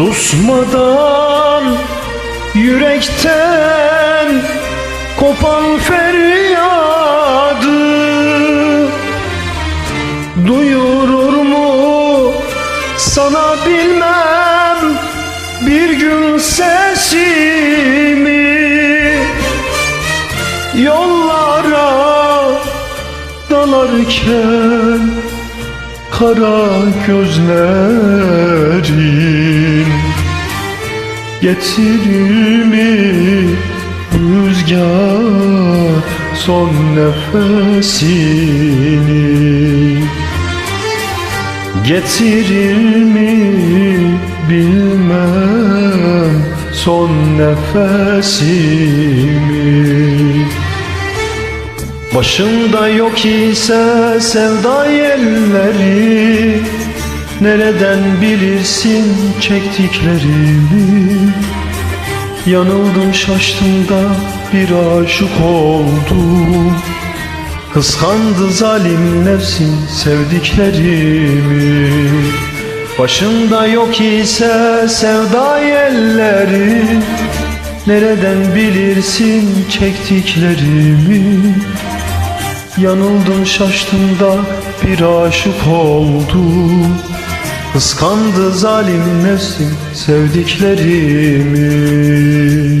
Susmadan yürekten kopan feryadı Duyurur mu sana bilmem bir gün sesimi? Yollara dalarken kara gözlerin Getirir mi rüzgar son nefesini. Getirir mi bilmem son nefesimi. Başında yok ise sevda yerleri Nereden bilirsin çektiklerimi? Yanıldım şaştım da bir aşık oldum. Kıskandı zalim nefsim sevdiklerimi. Başında yok ise sevda yerleri Nereden bilirsin çektiklerimi? Yanıldım şaştım da bir aşık oldum Kıskandı zalim nefsim sevdiklerimi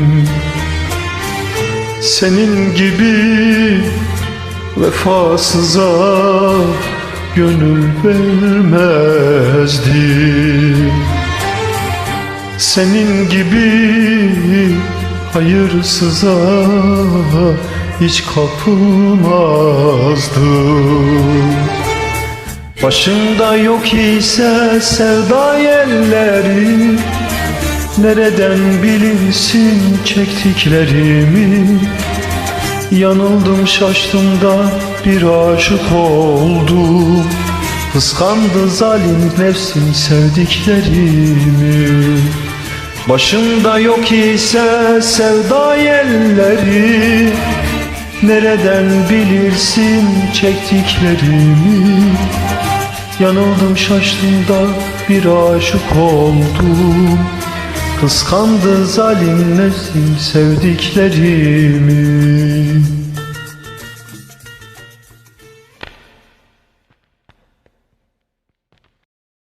senin gibi vefasıza gönül vermezdim Senin gibi hayırsıza hiç kapılmazdım Başında yok ise sevda yerleri Nereden bilirsin çektiklerimi? Yanıldım şaştım da bir aşık oldum. Kıskandı zalim nefsim sevdiklerimi. Başında yok ise sevda yerleri Nereden bilirsin çektiklerimi? Yanıldım şaştım da bir aşık oldum Kıskandı zalim nefsim sevdiklerimi